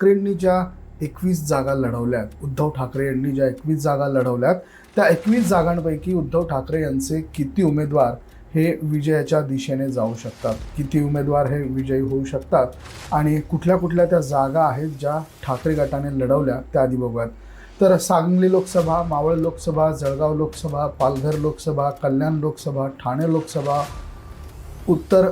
ठाकरेंनी ज्या एकवीस जागा लढवल्यात उद्धव ठाकरे यांनी ज्या एकवीस जागा लढवल्यात त्या एकवीस जागांपैकी उद्धव ठाकरे यांचे किती उमेदवार हे विजयाच्या दिशेने जाऊ शकतात? किती उमेदवार हे विजयी होऊ शकतात? आणि कुठल्या कुठल्या त्या जागा आहेत ज्या ठाकरे गटाने लढवल्या? त्या आधी बघूयात. तर सांगली लोकसभा मावळ लोकसभा जळगाव लोकसभा पालघर लोकसभा कल्याण लोकसभा ठाणे लोकसभा उत्तर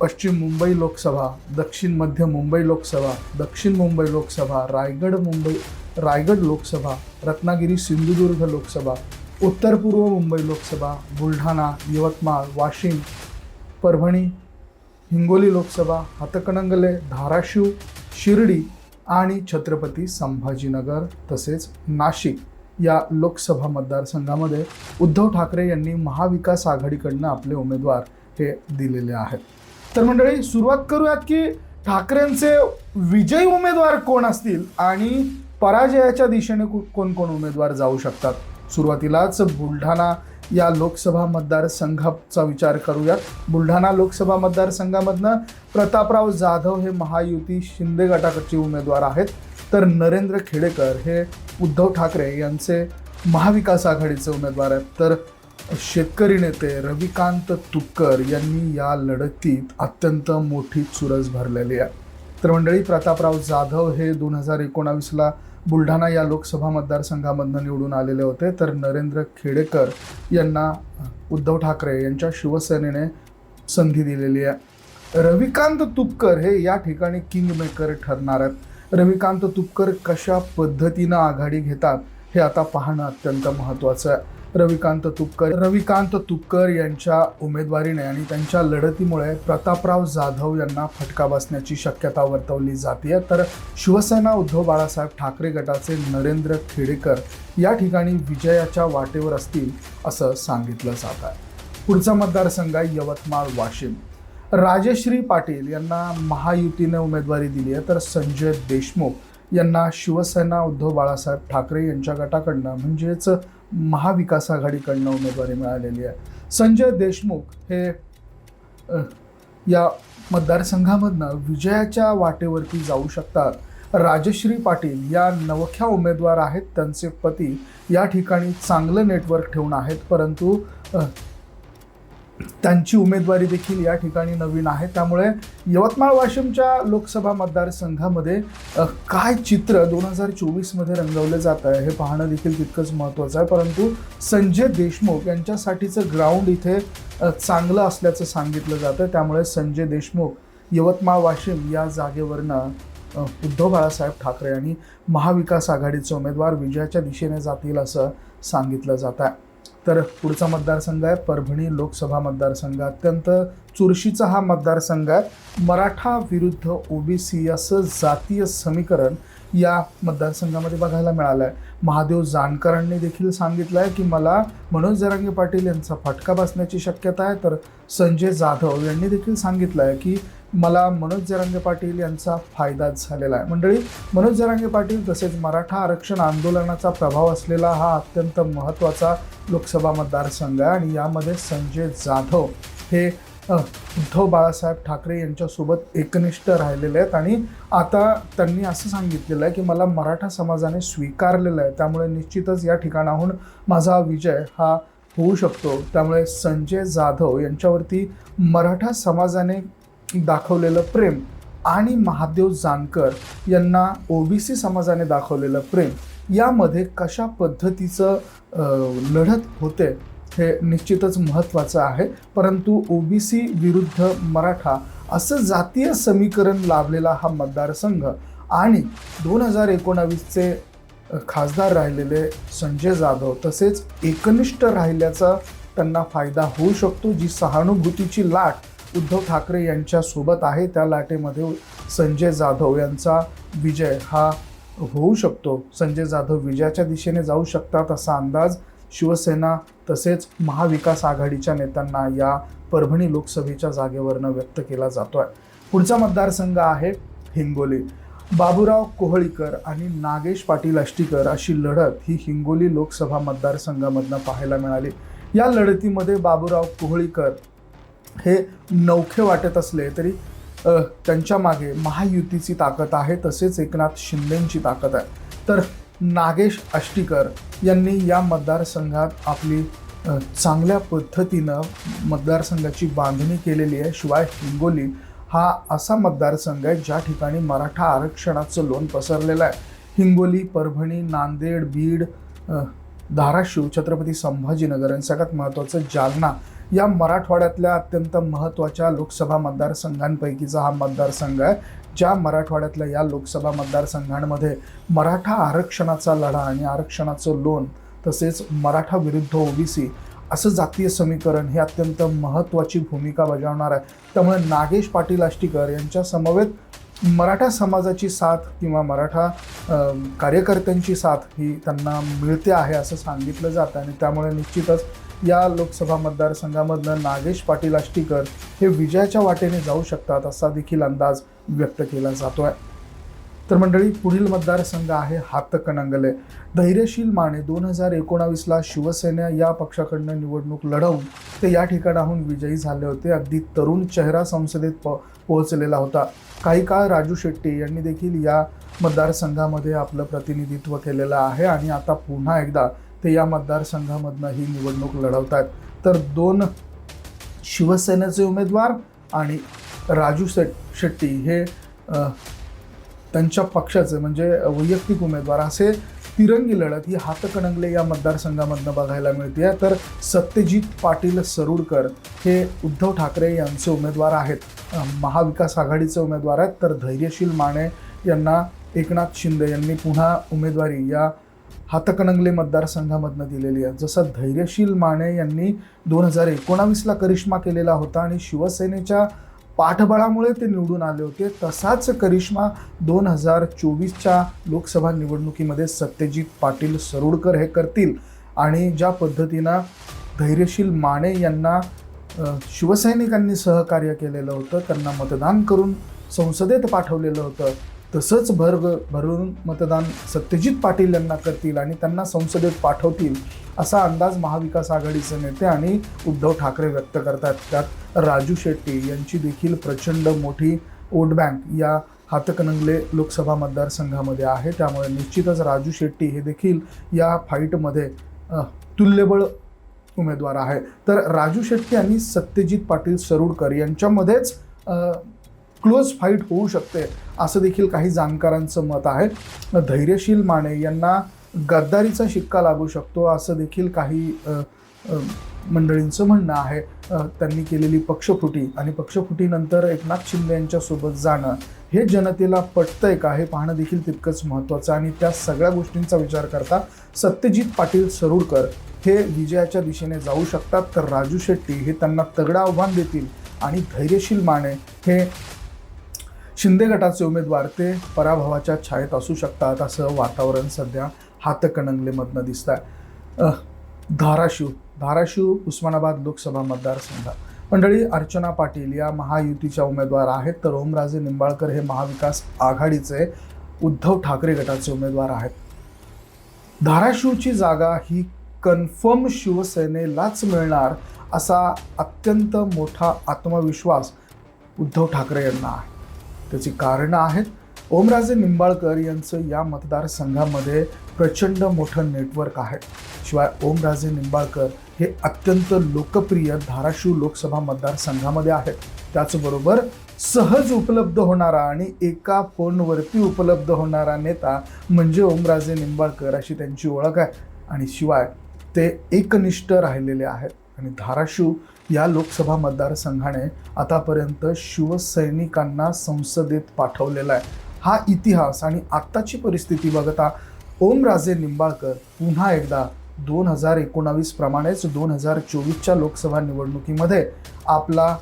पश्चिम मुंबई लोकसभा दक्षिण मध्य मुंबई लोकसभा दक्षिण मुंबई लोकसभा रायगड मुंबई रायगड लोकसभा रत्नागिरी सिंधुदुर्ग लोकसभा उत्तर पूर्व मुंबई लोकसभा बुलढाणा यवतमाळ वाशिम परभणी हिंगोली लोकसभा हातकणंगले धाराशिव शिर्डी आणि छत्रपती संभाजीनगर तसेच नाशिक या लोकसभा मतदारसंघामध्ये उद्धव ठाकरे यांनी महाविकास आघाडीकडनं आपले उमेदवार हे दिलेले आहेत. तर मंडळी सुरुवात करूयात की ठाकरेंचे विजयी उमेदवार कोण असतील आणि पराजयाच्या दिशेने कोण कोण उमेदवार जाऊ शकतात? सुरुवातीलाच बुलढाणा या लोकसभा मतदारसंघाचा विचार करूयात. बुलढाणा लोकसभा मतदारसंघामधनं प्रतापराव जाधव हे महायुती शिंदे गटाकडचे उमेदवार आहेत. तर नरेंद्र खेडेकर हे उद्धव ठाकरे यांचे महाविकास आघाडीचे उमेदवार आहेत. तर शेतकरी नेते रविकांत तुपकर यांनी या लढतीत अत्यंत मोठी चुरस भरलेली आहे. तर मंडळी प्रतापराव जाधव हे दोन हजार एकोणावीसला बुलढाणा या लोकसभा मतदारसंघामधनं निवडून आलेले होते. तर नरेंद्र खेडेकर यांना उद्धव ठाकरे यांच्या शिवसेनेने संधी दिलेली आहे. रविकांत तुपकर हे या ठिकाणी किंग मेकर ठरणार आहेत. रविकांत तुपकर कशा पद्धतीनं आघाडी घेतात हे आता पाहणं अत्यंत महत्त्वाचं आहे. रविकांत तुपकर. रविकांत तुपकर यांच्या उमेदवारीने आणि त्यांच्या लढतीमुळे प्रतापराव जाधव यांना फटका बसण्याची शक्यता वर्तवली जाते तर शिवसेना उद्धव बाळासाहेब ठाकरे गटाचे नरेंद्र खेडेकर या ठिकाणी विजयाच्या वाटेवर असतील असं सांगितलं जात आहे. पुढचा मतदारसंघ आहे यवतमाळ वाशिम. राजश्री पाटील यांना महायुतीने उमेदवारी दिली आहे. तर संजय देशमुख यांना शिवसेना उद्धव बाळासाहेब ठाकरे यांच्या गटाकडनं म्हणजेच महाविकास आघाडीकडनं उमेदवारी मिळालेली आहे. संजय देशमुख हे या मतदारसंघामधनं विजयाच्या वाटेवरती जाऊ शकतात. राजश्री पाटील या नवख्या उमेदवार आहेत. त्यांचे पती या ठिकाणी चांगलं नेटवर्क ठेवून आहेत. परंतु त्यांची उमेदवारी देखील या ठिकाणी नवीन आहे. त्यामुळे यवतमाळ वाशिमच्या लोकसभा मतदारसंघामध्ये काय चित्र दोन हजार चोवीसमध्ये रंगवलं जात आहे हे पाहणं देखील तितकंच महत्त्वाचं आहे. परंतु संजय देशमुख यांच्यासाठीचं ग्राउंड इथे चांगलं असल्याचं सांगितलं जातं. त्यामुळे संजय देशमुख यवतमाळ वाशिम या जागेवरनं उद्धव बाळासाहेब ठाकरे आणि महाविकास आघाडीचे उमेदवार विजयाच्या दिशेने जातील असं सांगितलं जात आहे. तर पुढचा मतदारसंघ आहे परभणी लोकसभा मतदारसंघ. अत्यंत चुरशीचा हा मतदारसंघ आहे. मराठा विरुद्ध ओबीसी असं जातीय समीकरण या मतदारसंघामध्ये बघायला मिळालं आहे महादेव जानकरांनी देखील सांगितलं आहे की मला मनोज जरांगे पाटील यांचा फटका बसण्याची शक्यता आहे. तर संजय जाधव यांनी देखील सांगितलं आहे की मला मनोज जरांगे पाटील यांचा फायदाच झालेला आहे. मंडळी मनोज जरांगे पाटील तसेच मराठा आरक्षण आंदोलनाचा प्रभाव असलेला हा अत्यंत महत्त्वाचा लोकसभा मतदारसंघ आहे आणि यामध्ये संजय जाधव हे उद्धव बाळासाहेब ठाकरे यांच्यासोबत एकनिष्ठ राहिलेले आहेत आणि आता त्यांनी असं सांगितलेलं आहे की मला मराठा समाजाने स्वीकारलेलं आहे. त्यामुळे निश्चितच या ठिकाणाहून माझा विजय हा होऊ शकतो. त्यामुळे संजय जाधव यांच्यावरती मराठा समाजाने दाखवलेलं प्रेम. आणि महादेव जानकर यांना ओबीसी समाजाने दाखवलेलं प्रेम. यामध्ये कशा पद्धतीचं लढत होते हे निश्चितच महत्त्वाचं आहे. परंतु ओबीसी विरुद्ध मराठा असं जातीय समीकरण लाभलेला हा मतदारसंघ आणि दोन हजार एकोणावीसचे खासदार राहिलेले संजय जाधव तसेच एकनिष्ठ राहिल्याचा त्यांना फायदा होऊ शकतो जी सहानुभूतीची लाट उद्धव ठाकरे यांच्यासोबत आहे. त्या लाटेमध्ये संजय जाधव यांचा विजय हा होऊ शकतो. संजय जाधव विजयाच्या दिशेने जाऊ शकतात असा अंदाज शिवसेना तसेच महाविकास आघाडीच्या नेत्यांना या परभणी लोकसभेच्या जागेवरनं व्यक्त केला जातो आहे पुढचा मतदारसंघ आहे हिंगोली. बाबूराव कोहळीकर आणि नागेश पाटील अष्टीकर अशी लढत ही हिंगोली लोकसभा मतदारसंघामधनं पाहायला मिळाली. या लढतीमध्ये बाबूराव कोहळीकर हे नौखे वाटत असले तरी त्यांच्या मागे महायुतीची ताकद आहे तसेच एकनाथ शिंदेंची ताकद आहे. तर नागेश आष्टीकर यांनी या मतदारसंघात आपली चांगल्या पद्धतीनं मतदारसंघाची बांधणी केलेली आहे. शिवाय हिंगोली हा असा मतदारसंघ आहे ज्या ठिकाणी मराठा आरक्षणाचं लोन पसरलेलं आहे. हिंगोली परभणी नांदेड बीड धाराशिव छत्रपती संभाजीनगर आणि सगळ्यात महत्त्वाचं जालना या मराठवाड्यातल्या अत्यंत महत्त्वाच्या लोकसभा मतदारसंघांपैकीचा हा मतदारसंघ आहे ज्या मराठवाड्यातल्या या लोकसभा मतदारसंघांमध्ये मराठा आरक्षणाचा लढा आणि आरक्षणाचं लोन तसेच मराठा विरुद्ध ओबीसी असं जातीय समीकरण हे अत्यंत महत्त्वाची भूमिका बजावणार आहे. त्यामुळे नागेश पाटील आष्टीकर यांच्या समवेत मराठा समाजाची साथ किंवा मराठा कार्यकर्त्यांची साथ ही त्यांना मिळते आहे असं सांगितलं जातं आणि त्यामुळे निश्चितच या लोकसभा मतदारसंघामधनं नागेश पाटील आष्टीकर हे विजयाच्या वाटेने जाऊ शकतात असा देखील अंदाज व्यक्त केला जातो आहे तर मंडळी पुढील मतदारसंघ आहे हातकणंगले. धैर्यशील माने दोन हजार एकोणावीसला शिवसेना या पक्षाकडनं निवडणूक लढवून ते या ठिकाणाहून विजयी झाले होते. अगदी तरुण चेहरा संसदेत प पोहोचलेला होता. काही काळ राजू शेट्टी यांनी देखील या मतदारसंघामध्ये आपलं प्रतिनिधित्व केलेलं आहे आणि आता पुन्हा एकदा ते या मतदारसंघामधनं ही निवडणूक लढवत आहेत तर दोन शिवसेनेचे उमेदवार आणि राजू शेट शेट्टी हे त्यांच्या पक्षाचे म्हणजे वैयक्तिक उमेदवार असे तिरंगी लढत ही हातकणंगले या मतदारसंघामधनं बघायला मिळते तर सत्यजित पाटील सरुडकर हे उद्धव ठाकरे यांचे उमेदवार आहेत. महाविकास आघाडीचे उमेदवार आहेत. तर धैर्यशील माने यांना एकनाथ शिंदे यांनी पुन्हा उमेदवारी या हातकणंगले मतदारसंघामधनं दिलेली आहे. जसं धैर्यशील माने यांनी दोन हजार एकोणावीसला करिश्मा केलेला होता आणि शिवसेनेच्या पाठबळामुळे ते निवडून आले होते तसाच करिश्मा दोन हजार चोवीसच्या लोकसभा निवडणुकीमध्ये सत्यजित पाटील सरोडकर हे करतील. आणि ज्या पद्धतीनं धैर्यशील माने यांना शिवसैनिकांनी सहकार्य केलेलं होतं त्यांना मतदान करून संसदेत पाठवलेलं होतं तसंच भर भरून मतदान सत्यजित पाटील यांना करतील आणि त्यांना संसदेत पाठवतील असा अंदाज महाविकास आघाडीचे नेते आणि उद्धव ठाकरे व्यक्त करतात. त्यात राजू शेट्टी यांची देखील प्रचंड मोठी वोट बँक या हातकणंगले लोकसभा मतदारसंघामध्ये आहे. त्यामुळे निश्चितच राजू शेट्टी हे देखील या फाईटमध्ये तुल्यबळ उमेदवार आहे. तर राजू शेट्टी आणि सत्यजित पाटील सरुडकर यांच्यामध्येच क्लोज फाईट होऊ शकते असं देखील काही जाणकारांचं मत आहे. धैर्यशील माने यांना गद्दारीचा शिक्का लागू शकतो असं देखील काही मंडळींचं म्हणणं आहे. त्यांनी केलेली पक्षफुटी आणि पक्षफुटीनंतर एकनाथ शिंदे यांच्यासोबत जाणं हे जनतेला पटतंय का हे पाहणं देखील तितकंच महत्त्वाचं आणि त्या सगळ्या गोष्टींचा विचार करता सत्यजित पाटील सरुडकर हे विजयाच्या दिशेने जाऊ शकतात तर राजू शेट्टी हे त्यांना तगडं आव्हान देतील आणि धैर्यशील माने हे शिंदे गटाचे उमेदवार ते पराभवाच्या छायेत असू शकतात असं वातावरण सध्या हातकणंगलेमधनं दिसत आहे धाराशिव धाराशिव उस्मानाबाद लोकसभा मतदारसंघात मंडळी अर्चना पाटील या महायुतीच्या उमेदवार आहेत तर ओमराजे निंबाळकर हे महाविकास आघाडीचे उद्धव ठाकरे गटाचे उमेदवार आहेत. धाराशिवची जागा ही कन्फर्म शिवसेनेलाच मिळणार असा अत्यंत मोठा आत्मविश्वास उद्धव ठाकरे यांना आहे. त्याची कारणं आहेत. ओमराजे निंबाळकर यांचं या मतदारसंघामध्ये प्रचंड मोठं नेटवर्क आहे. शिवाय ओमराजे निंबाळकर हे अत्यंत लोकप्रिय धाराशिव लोकसभा मतदारसंघामध्ये आहेत. त्याचबरोबर सहज उपलब्ध होणारा आणि एका फोनवरती उपलब्ध होणारा नेता म्हणजे ओमराजे निंबाळकर अशी त्यांची ओळख आहे. आणि शिवाय ते एकनिष्ठ राहिलेले आहेत. आणि धाराशिव या लोकसभा मतदारसंघाने आतापर्यंत शिवसैनिकांना संसदेत पाठवलेला आहे. हा इतिहास आणि आत्ताची परिस्थिती बघता ओमराजे निंबाळकर पुन्हा एकदा दोन हजार एकोणावीस प्रमाणेच दोन हजार चोवीसच्या लोकसभा निवडणुकीमध्ये आपला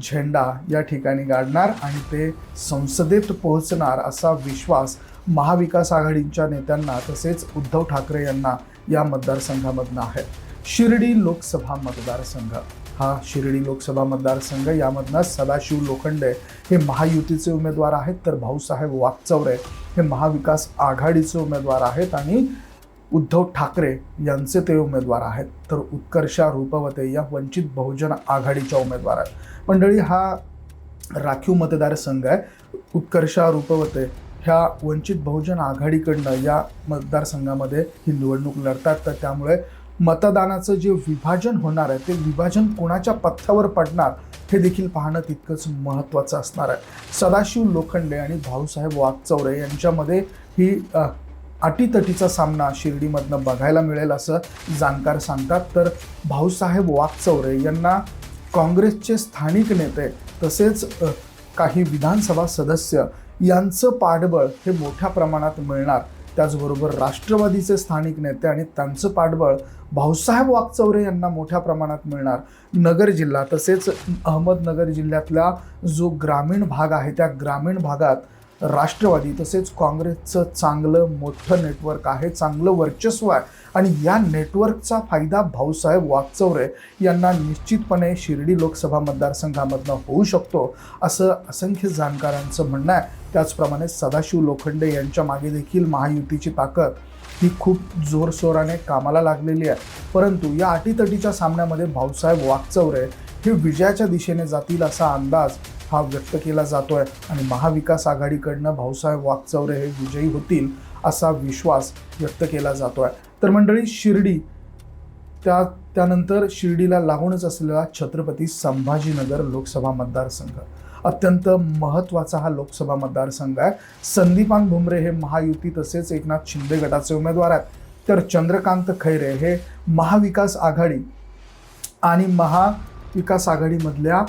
झेंडा या ठिकाणी गाडणार आणि ते संसदेत पोहोचणार असा विश्वास महाविकास आघाडीच्या नेत्यांना तसेच उद्धव ठाकरे यांना या मतदारसंघामधनं आहे. शिर्डी लोकसभा मतदारसंघ. हा शिर्डी लोकसभा मतदारसंघ यामधनं सदाशिव लोखंडे हे महायुतीचे उमेदवार आहेत तर भाऊसाहेब वागचौरे हे महाविकास आघाडीचे उमेदवार आहेत आणि उद्धव ठाकरे यांचे ते उमेदवार आहेत. तर उत्कर्षा रूपवते या वंचित बहुजन आघाडीच्या उमेदवार आहेत. मंडळी हा राखीव मतदारसंघ आहे. उत्कर्षा रूपवते ह्या वंचित बहुजन आघाडीकडनं या मतदारसंघामध्ये ही निवडणूक लढतात तर त्यामुळे मतदानाचं जे विभाजन होणार आहे ते विभाजन कोणाच्या पथ्यावर पडणार हे देखील पाहणं तितकंच महत्त्वाचं असणार आहे. सदाशिव लोखंडे आणि भाऊसाहेब वागचौरे यांच्यामध्ये ही अटीतटीचा सामना शिर्डीमधनं बघायला मिळेल असं जाणकार सांगतात. तर भाऊसाहेब वागचौरे यांना काँग्रेसचे स्थानिक नेते तसेच काही विधानसभा सदस्य यांचं पाठबळ हे मोठ्या प्रमाणात मिळणार. त्याचबरोबर राष्ट्रवादीचे स्थानिक नेते आणि त्यांचं पाठबळ भाऊसाहेब वागचौरे यांना मोठ्या प्रमाणात मिळणार नगर जिल्हा. तसेच अहमदनगर जिल्ह्यातला जो ग्रामीण भाग आहे त्या ग्रामीण भागात राष्ट्रवादी तसेच काँग्रेसचं चांगलं मोठं नेटवर्क आहे चांगलं वर्चस्व आहे. आणि या नेटवर्कचा फायदा भाऊसाहेब वागचौरे यांना निश्चितपणे शिर्डी लोकसभा मतदारसंघामधनं होऊ शकतो असं असंख्य जाणकारांचं म्हणणं आहे. त्याचप्रमाणे सदाशिव लोखंडे यांच्या मागे देखील महायुतीची ताकद ही खूप जोरशोराने कामाला लागलेली आहे. परंतु या अटीतटीच्या सामन्यामध्ये भाऊसाहेब वागचौरे हे विजयाच्या दिशेने जातील असा अंदाज हा व्यक्त केला जातो आहे आणि महाविकास आघाडीकडनं भाऊसाहेब वागचौरे हे विजयी होतील असा विश्वास व्यक्त केला जातो आहे तर मंडळी शिर्डी त्या त्यानंतर शिर्डीला लागूनच असलेला छत्रपती संभाजीनगर लोकसभा मतदारसंघ. अत्यंत महत्त्वाचा हा लोकसभा मतदारसंघ आहे. संदीपान भुमरे हे महायुती तसेच एकनाथ शिंदे गटाचे उमेदवार आहेत. तर चंद्रकांत खैरे हे महाविकास आघाडी आणि महाविकास आघाडीमधल्या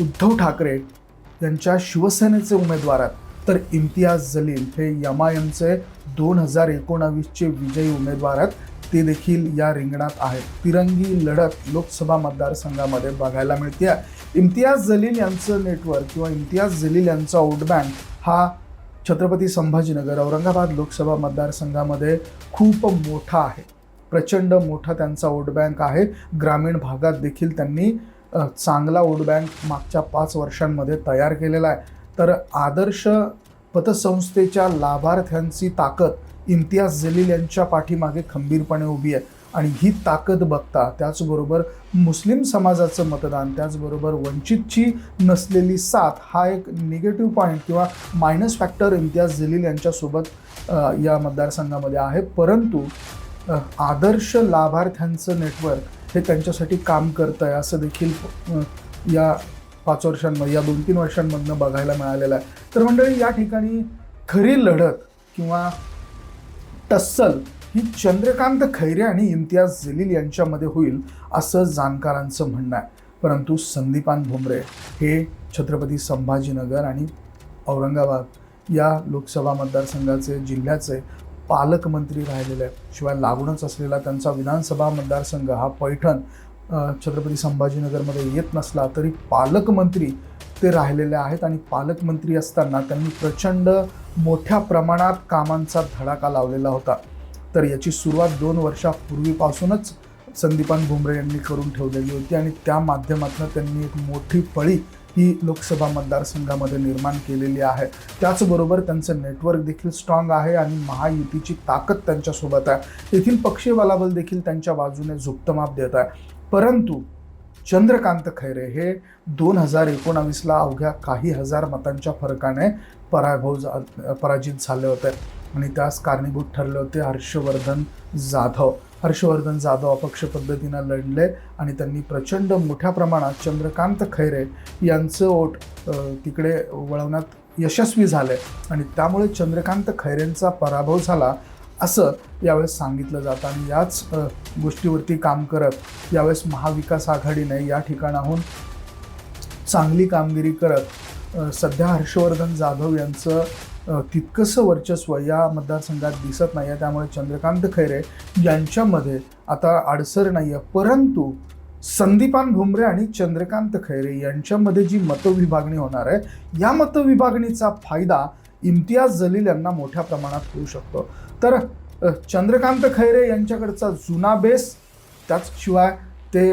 उद्धव ठाकरे यांच्या शिवसेनेचे उमेदवार आहेत. तर इम्तियाज जलील हे यमायमचे दोन हजार एकोणावीसचे विजयी उमेदवार आहेत. ते देखील या रिंगणात आहेत. तिरंगी लढत लोकसभा मतदारसंघामध्ये बघायला मिळते इम्तियाज जलील यांचं नेटवर्क किंवा इम्तियाज जलील यांचा वोट बँक हा छत्रपती संभाजीनगर औरंगाबाद लोकसभा मतदारसंघामध्ये खूप मोठा आहे. प्रचंड मोठा त्यांचा वोट बँक आहे. ग्रामीण भागात देखील त्यांनी चांगला वोट बँक मागच्या पाच वर्षांमध्ये तयार केलेला आहे. तर आदर्श पतसंस्थेच्या लाभार्थ्यांची ताकद इम्तियाज जलील यांच्या पाठीमागे खंबीरपणे उभी आहे. आणि ही ताकद बघता त्याचबरोबर मुस्लिम समाजाचं मतदान त्याचबरोबर वंचितची नसलेली साथ हा एक निगेटिव्ह पॉईंट किंवा मायनस फॅक्टर इम्तियाज जलील यांच्यासोबत या मतदारसंघामध्ये आहे. परंतु आदर्श लाभार्थ्यांचं नेटवर्क हे त्यांच्यासाठी काम करतं आहे असं देखील या पाच वर्षांमध्ये या दोन तीन वर्षांमधनं बघायला मिळालेलं आहे. तर मंडळी या ठिकाणी खरी लढत किंवा टस्सल ही चंद्रकांत खैरे आणि इम्तियाज जलील यांच्यामध्ये होईल असं जाणकारांचं म्हणणं आहे. परंतु संदीपान भुमरे हे छत्रपती संभाजीनगर आणि औरंगाबाद या लोकसभा मतदारसंघाचे जिल्ह्याचे पालकमंत्री राहिलेले आहेत. शिवाय लागूनच असलेला त्यांचा विधानसभा मतदारसंघ हा पैठण छत्रपती संभाजीनगरमध्ये येत नसला तरी पालकमंत्री ते राहिलेले आहेत आणि पालकमंत्री असताना त्यांनी प्रचंड मोठ्या प्रमाणात कामांचा धडाका लावलेला होता. तर याची सुरुवात दोन वर्षापूर्वीपासूनच संदीपान भुमरे यांनी करून ठेवलेली होती आणि त्या माध्यमातून त्यांनी एक मोठी फळी ही लोकसभा मतदारसंघामध्ये निर्माण केलेली आहे. त्याचबरोबर त्यांचं नेटवर्क देखील स्ट्रॉंग आहे आणि महायुतीची ताकद त्यांच्यासोबत आहे. येथील पक्षीय बलाबल देखील त्यांच्या बाजूने झुकतं देत आहे. परंतु चंद्रकांत खैरे हे दोन हजार एकोणावीसला अवघ्या काही हजार मतांच्या फरकाने पराभव झा पराजित झाले होते. आणि त्यास कारणीभूत ठरले होते हर्षवर्धन जाधव. हर्षवर्धन जाधव अपक्ष पद्धतीनं लढले आणि त्यांनी प्रचंड मोठ्या प्रमाणात चंद्रकांत खैरे यांचं ओट तिकडे वळवण्यात यशस्वी झाले. आणि त्यामुळे चंद्रकांत खैरेंचा पराभव झाला असं यावेळेस सांगितलं जातं. आणि याच गोष्टीवरती काम करत यावेळेस महाविकास आघाडीने या ठिकाणाहून चांगली कामगिरी करत सध्या हर्षवर्धन जाधव यांचं तितकंसं वर्चस्व या मतदारसंघात दिसत नाही आहे त्यामुळे चंद्रकांत खैरे यांच्यामध्ये आता अडसर नाही आहे परंतु संदीपान भुमरे आणि चंद्रकांत खैरे यांच्यामध्ये जी मतविभागणी होणार आहे या मतविभागणीचा फायदा इम्तियाज जलील यांना मोठ्या प्रमाणात होऊ शकतो. तर चंद्रकांत खैरे यांच्याकडचा जुना बेस त्याचशिवाय ते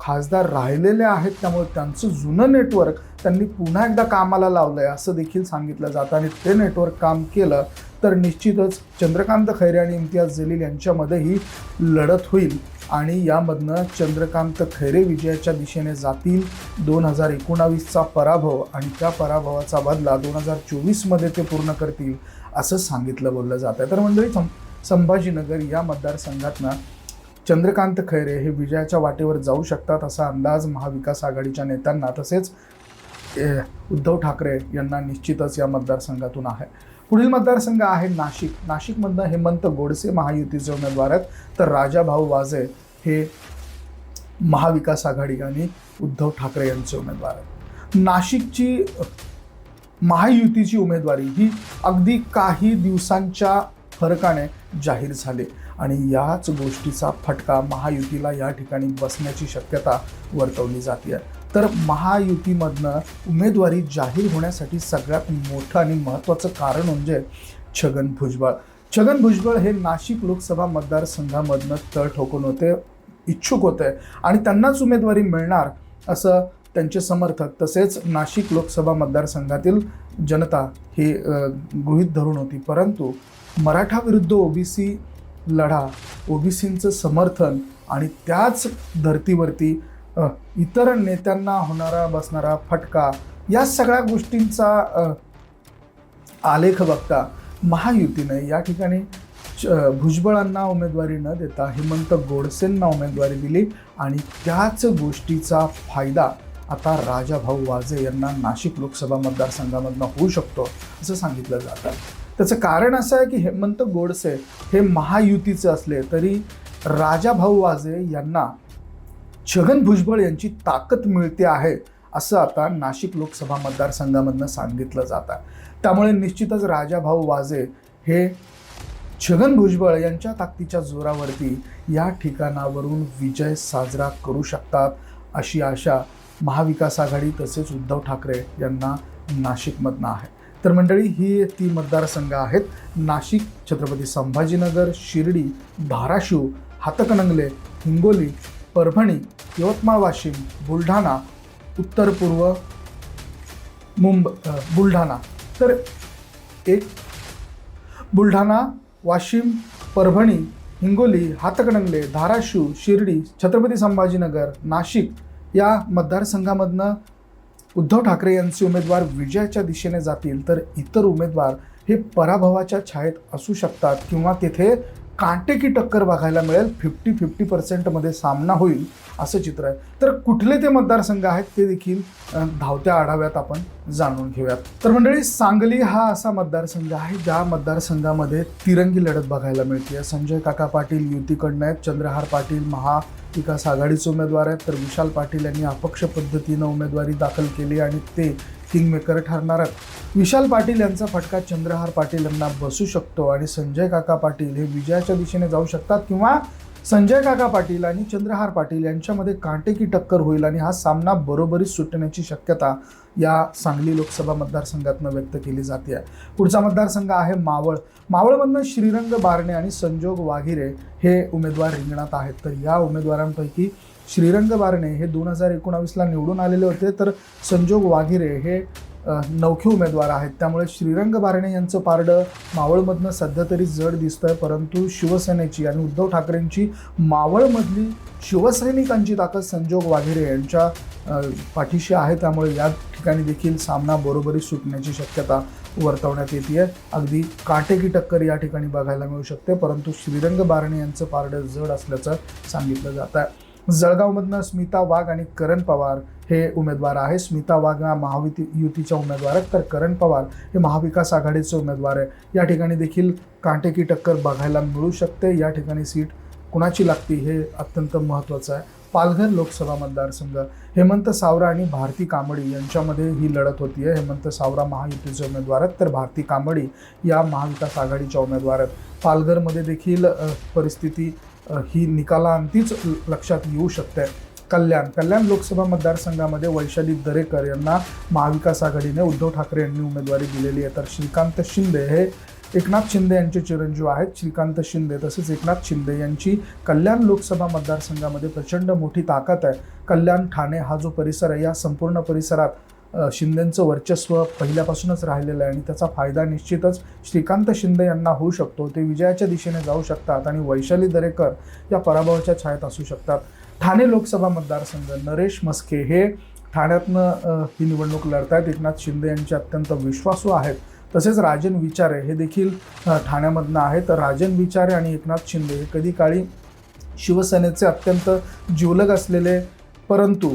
खासदार राहिलेले आहेत त्यामुळे त्यांचं जुनं नेटवर्क त्यांनी पुन्हा एकदा कामाला लावलं आहे असं देखील सांगितलं जातं. आणि ते नेटवर्क काम केलं तर निश्चितच चंद्रकांत खैरे आणि इम्तियाज जलील यांच्यामध्ये ही लढत होईल. आणि यामधनं चंद्रकांत खैरे विजयाच्या दिशेने जातील. दोन हजार एकोणावीसचा पराभव आणि त्या पराभवाचा बदला दोन हजार चोवीसमध्ये ते पूर्ण करतील असं सांगितलं बोललं जात आहे तर मंडळी सं संभाजीनगर या मतदारसंघातनं चंद्रकांत खैरे हे विजयाच्या वाटेवर जाऊ शकतात असा अंदाज महाविकास आघाडीच्या नेत्यांना. तसेच उद्धव ठाकरे यांना निश्चितच या मतदारसंघातून आहे. पुढील मतदारसंघ आहे नाशिक. नाशिकमधनं हेमंत गोडसे महायुतीचे उमेदवार आहेत. तर राजाभाऊ वाजे हे महाविकास आघाडी आणि उद्धव ठाकरे यांचे उमेदवार आहेत. नाशिकची महायुतीची उमेदवारी ही अगदी काही दिवसांच्या फरकाने जाहीर झाले आणि याच गोष्टीचा फटका महायुतीला या ठिकाणी बसण्याची शक्यता वर्तवली जाते. तर महायुतीमधनं उमेदवारी जाहीर होण्यासाठी सगळ्यात मोठं आणि महत्त्वाचं कारण म्हणजे छगन भुजबळ. छगन भुजबळ हे नाशिक लोकसभा मतदारसंघामधनं तळ ठोकून होते इच्छुक होते आणि त्यांनाच उमेदवारी मिळणार असं त्यांचे समर्थक तसेच नाशिक लोकसभा मतदारसंघातील जनता ही गृहीत धरून होती. परंतु मराठा विरुद्ध ओबीसी लढा ओबीसींचं समर्थन आणि त्याच धर्तीवरती इतर नेत्यांना होणारा बसणारा फटका या सगळ्या गोष्टींचा आलेख बघता महायुतीने या ठिकाणी च- भुजबळांना उमेदवारी न देता हेमंत गोडसेंना उमेदवारी दिली आणि त्याच गोष्टीचा फायदा आता राजाभाऊ वाजे यांना नाशिक लोकसभा मतदारसंघामधनं होऊ शकतो असं सांगितलं जातं. त्याचं कारण असं आहे की हेमंत गोडसे हे महायुतीचे असले तरी राजाभाऊ वाजे यांना छगन भुजबळ यांची ताकद मिळते आहे असं आता नाशिक लोकसभा मतदारसंघामधनं सांगितलं जातं त्यामुळे निश्चितच राजाभाऊ वाजे हे छगन भुजबळ यांच्या ताकदीच्या जोरावरती या ठिकाणावरून विजय साजरा करू शकतात अशी आशा महाविकास आघाडी तसेच उद्धव ठाकरे यांना नाशिकमधनं आहे. तर मंडळी ही ती मतदारसंघ आहेत. नाशिक छत्रपती संभाजीनगर शिर्डी धाराशिव हातकणंगले हिंगोली परभणी यवतमाळ वाशिम बुलढाणा उत्तर पूर्व मुंब बुलढाणा. तर एक बुलढाणा वाशिम परभणी हिंगोली हातकणंगले धाराशिव शिर्डी छत्रपती संभाजीनगर नाशिक या मतदारसंघामधनं उद्धव ठाकरे यांचे उमेदवार विजयाच्या दिशेने जातील तर इतर उमेदवार हे पराभवाच्या छायेत असू शकतात किंवा तेथे कांटेकी टक्कर बघायला मिळेल. फिफ्टी फिफ्टी पर्सेंटमध्ये सामना होईल असं चित्र आहे. तर कुठले ते मतदारसंघ आहेत ते देखील धावत्या आढाव्यात आपण जाणून घेऊयात. तर मंडळी सांगली हा असा मतदारसंघ आहे ज्या मतदारसंघामध्ये तिरंगी लढत बघायला मिळते संजय काका पाटील युतीकडनं आहेत चंद्रहार पाटील महाविकास आघाडीचे उमेदवार आहेत तर विशाल पाटील यांनी अपक्ष पद्धतीनं उमेदवारी दाखल केली आणि ते किंगमेकर ठरणार आहेत. विशाल पाटील यांचा फटका चंद्रहार पाटील यांना बसू शकतो आणि संजय काका पाटील हे विजयाच्या दिशेने जाऊ शकतात किंवा संजय काका पाटील आणि चंद्रहार पाटील यांच्यामध्ये काटेकी टक्कर होईल आणि हा सामना बरोबरीत सुटण्याची शक्यता या सांगली लोकसभा मतदारसंघातनं व्यक्त केली जाते. आहे पुढचा मतदारसंघ आहे मावळ. मावळमधनं श्रीरंग बारणे आणि संजोग वाघिरे हे उमेदवार रिंगणात आहेत. तर या उमेदवारांपैकी श्रीरंग बारणे हे दोन हजार एकोणावीसला निवडून आलेले होते. तर संजोग वाघिरे हे नवखे उमेदवार आहेत. त्यामुळे श्रीरंग बारणे यांचं पारडं मावळमधनं सध्या तरी जड दिसतं आहे परंतु शिवसेनेची आणि उद्धव ठाकरेंची मावळमधली शिवसैनिकांची ताकद संजोग वाघिरे यांच्या पाठीशी आहे. त्यामुळे या ठिकाणी देखील सामना बरोबरी सुटण्याची शक्यता वर्तवण्यात येते अगदी काटेकी टक्कर या ठिकाणी बघायला मिळू शकते. परंतु श्रीरंग बारणे यांचं पारडं जड असल्याचं सांगितलं जात आहे जळगावमधनं स्मिता वाघ आणि करण पवार हे उमेदवार आहे स्मिता वाघ हा महायुती युतीच्या उमेदवार आहेत. तर करण पवार हे महाविकास आघाडीचे उमेदवार आहे या ठिकाणी देखील कांटेकी टक्कर बघायला मिळू शकते. या ठिकाणी सीट कुणाची लागती हे अत्यंत महत्त्वाचं आहे. पालघर लोकसभा मतदारसंघ. हेमंत सावरा आणि भारती कांबडी यांच्यामध्ये ही लढत होती आहे. हेमंत सावरा महायुतीचे उमेदवार आहेत. तर भारती कांबडी या महाविकास आघाडीच्या उमेदवार आहेत. पालघरमध्ये देखील परिस्थिती ही निकालांतीच ल- लक्षात येऊ शकते कल्याण कल्याण लोकसभा मतदारसंघामध्ये वैशाली दरेकर यांना महाविकास आघाडीने उद्धव ठाकरे यांनी उमेदवारी दिलेली आहे. तर श्रीकांत शिंदे हे एकनाथ शिंदे यांचे चिरंजीव आहेत. श्रीकांत शिंदे तसेच एकनाथ शिंदे यांची कल्याण लोकसभा मतदारसंघामध्ये प्रचंड मोठी ताकद आहे. कल्याण ठाणे हा जो परिसर आहे या संपूर्ण परिसरात शिंदेंचं वर्चस्व पहिल्यापासूनच राहिलेलं आहे आणि त्याचा फायदा निश्चितच श्रीकांत शिंदे यांना होऊ शकतो. ते विजयाच्या दिशेने जाऊ शकतात आणि वैशाली दरेकर या पराभवाच्या छायेत असू शकतात. ठाणे लोकसभा मतदारसंघ नरेश मस्के हे ठाण्यातनं ही निवडणूक लढतायत. एकनाथ शिंदे यांचे अत्यंत विश्वासू आहेत. तसेच राजन विचारे हे देखील ठाण्यामधनं आहेत. राजन विचारे आणि एकनाथ शिंदे हे कधी काळी शिवसेनेचे अत्यंत जिवलग असलेले परंतु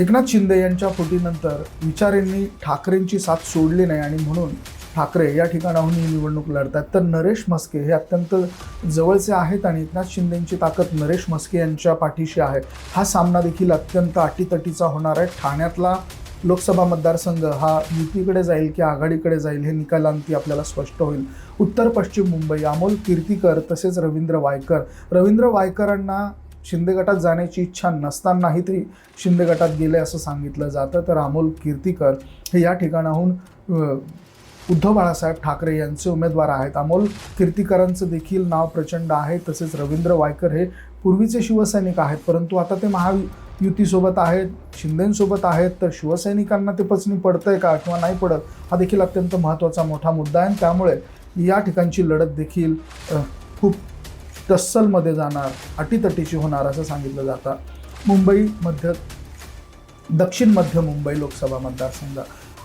एकनाथ शिंदे यांच्या फुटीनंतर विचारेंनी ठाकरेंची साथ सोडली नाही आणि म्हणून ठाकरे या ठिकाणाहून ही निवडणूक लढतात. तर नरेश म्हस्के हे अत्यंत जवळचे आहेत आणि एकनाथ शिंदेंची ताकद नरेश म्हस्के यांच्या पाठीशी आहे. हा सामना देखील अत्यंत अटीतटीचा होणार आहे. ठाण्यातला लोकसभा मतदारसंघ हा युतीकडे जाईल की आघाडीकडे जाईल हे निकालांती आपल्याला स्पष्ट होईल. उत्तर पश्चिम मुंबई अमोल कीर्तीकर तसेच रवींद्र वायकर. रवींद्र वायकरांना शिंदे गटात जाण्याची इच्छा नसतानाही ते शिंदे गटात गेले असं सांगितलं जातं. तर अमोल कीर्तीकर हे या ठिकाणाहून उद्धव बाळासाहेब ठाकरे यांचे उमेदवार आहेत. अमोल कीर्तीकरांचं देखील नाव प्रचंड आहे. तसेच रवींद्र वायकर हे पूर्वीचे शिवसैनिक आहेत. परंतु आता ते महायुतीसोबत आहेत शिंदेंसोबत आहेत. तर शिवसैनिकांना ते पचनी पडतंय का किंवा नाही पडत हा देखील अत्यंत महत्त्वाचा मोठा मुद्दा आहे. आणि त्यामुळे या ठिकाणची लढत देखील खूप टस्सलमध्ये जाणार अटीतटीची होणार असं सांगितलं जातं. मुंबई मध्य दक्षिण मध्य मुंबई लोकसभा मतदारसंघ.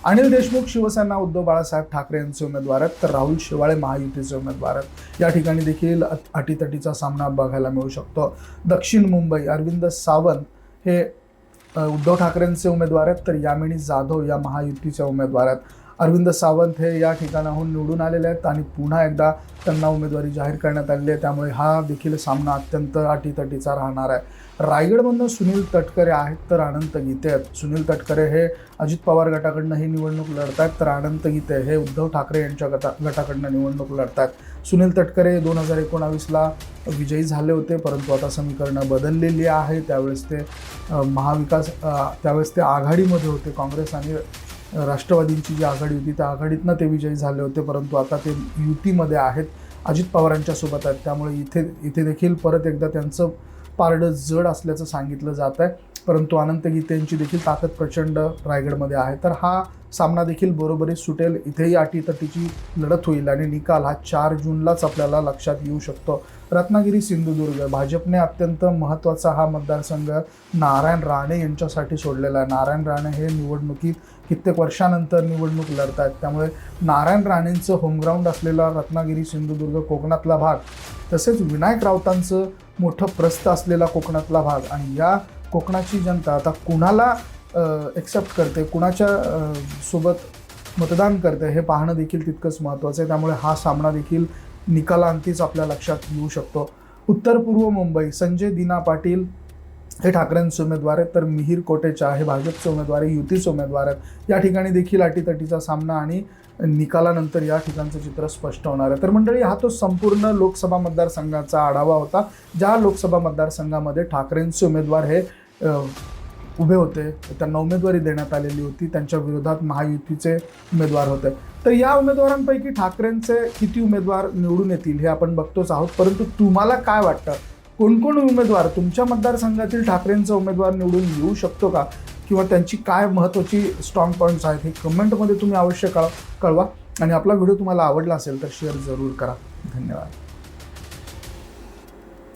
अनिल देशमुख शिवसेना उद्धव बाळासाहेब ठाकरे यांचे उमेदवार आहेत तर राहुल शेवाळे महायुतीचे उमेदवार आहेत. या ठिकाणी देखील अटीतटीचा सामना बघायला मिळू शकतो. दक्षिण मुंबई अरविंद सावंत हे उद्धव ठाकरेंचे उमेदवार आहेत तर यामिनी जाधव या महायुतीचे उमेदवार आहेत. अरविंद सावंत हे या ठिकाणाहून निवडून आलेले आहेत आणि पुन्हा एकदा त्यांना उमेदवारी जाहीर करण्यात आलेली आहे. त्यामुळे हा देखील सामना अत्यंत अटीतटीचा राहणार आहे. रायगडमधनं सुनील तटकरे आहेत तर अनंत गीते आहेत. सुनील तटकरे हे अजित पवार गटाकडनं ही निवडणूक लढत आहेत तर अनंत गीते हे उद्धव ठाकरे यांच्या गटा गटाकडनं निवडणूक लढत आहेत. सुनील तटकरे दोन हजार एकोणावीसला विजयी झाले होते परंतु आता समीकरणं बदललेली आहे. त्यावेळेस ते महाविकास त्यावेळेस ते आघाडीमध्ये होते काँग्रेस आणि राष्ट्रवादींची जी आघाडी होती त्या आघाडीतनं ते विजयी झाले होते परंतु आता ते युतीमध्ये आहेत. अजित पवारांच्या सोबत आहेत. त्यामुळे इथे इथे देखील परत एकदा त्यांचं पारडं जड असल्याचं सांगितलं जात आहे परंतु अनंत गीतेंची देखील ताकद प्रचंड रायगडमध्ये आहे. तर हा सामना देखील बरोबरीच सुटेल. इथेही अटीतटीची लढत होईल आणि निकाल हा चार जूनलाच आपल्याला लक्षात येऊ शकतो. रत्नागिरी सिंधुदुर्ग भाजपने अत्यंत महत्त्वाचा हा मतदारसंघ नारायण राणे यांच्यासाठी सोडलेला आहे. नारायण राणे हे निवडणुकीत कित्येक वर्षानंतर निवडणूक लढत आहेत त्यामुळे नारायण राणेंचं होमग्राऊंड असलेला रत्नागिरी सिंधुदुर्ग कोकणातला भाग तसेच विनायक राऊतांचं मोठं प्रस्थ असलेला कोकणातला भाग आणि या कोकणाची जनता आता कुणाला एक्सेप्ट करते कुणाच्या सोबत मतदान करते हे पाहणं देखील तितकंच महत्त्वाचं आहे. त्यामुळे हा सामना देखील निकालांतीच आपल्या लक्षात येऊ शकतो. उत्तर पूर्व मुंबई संजय दिना पाटील हे ठाकरेंचे उमेदवार आहेत. तर मिहीर कोटेचा हे भाजपचे उमेदवार आहे युतीचे उमेदवार आहेत. या ठिकाणी देखील अटीतटीचा सामना आणि निकालानंतर या ठिकाणचं चित्र स्पष्ट होणार आहे. तर मंडळी हा तो संपूर्ण लोकसभा मतदारसंघाचा आढावा होता ज्या लोकसभा मतदारसंघामध्ये ठाकरेंचे उमेदवार हे उभे होते. त्यांना उमेदवारी देण्यात आलेली होती. त्यांच्या विरोधात महायुतीचे उमेदवार होते. तर या उमेदवारांपैकी ठाकरेंचे किती उमेदवार निवडून येतील हे आपण बघतोच आहोत. परंतु तुम्हाला काय वाटतं? कोणकोण उमेदवार तुमच्या मतदारसंघातील ठाकरेंचा उमेदवार निवडून येऊ शकतो का? किंवा त्यांची काय महत्त्वाची स्ट्रॉंग पॉईंट्स आहेत हे कमेंटमध्ये तुम्ही अवश्य कळ कळवा. आणि आपला व्हिडिओ तुम्हाला आवडला असेल तर शेअर जरूर करा. धन्यवाद.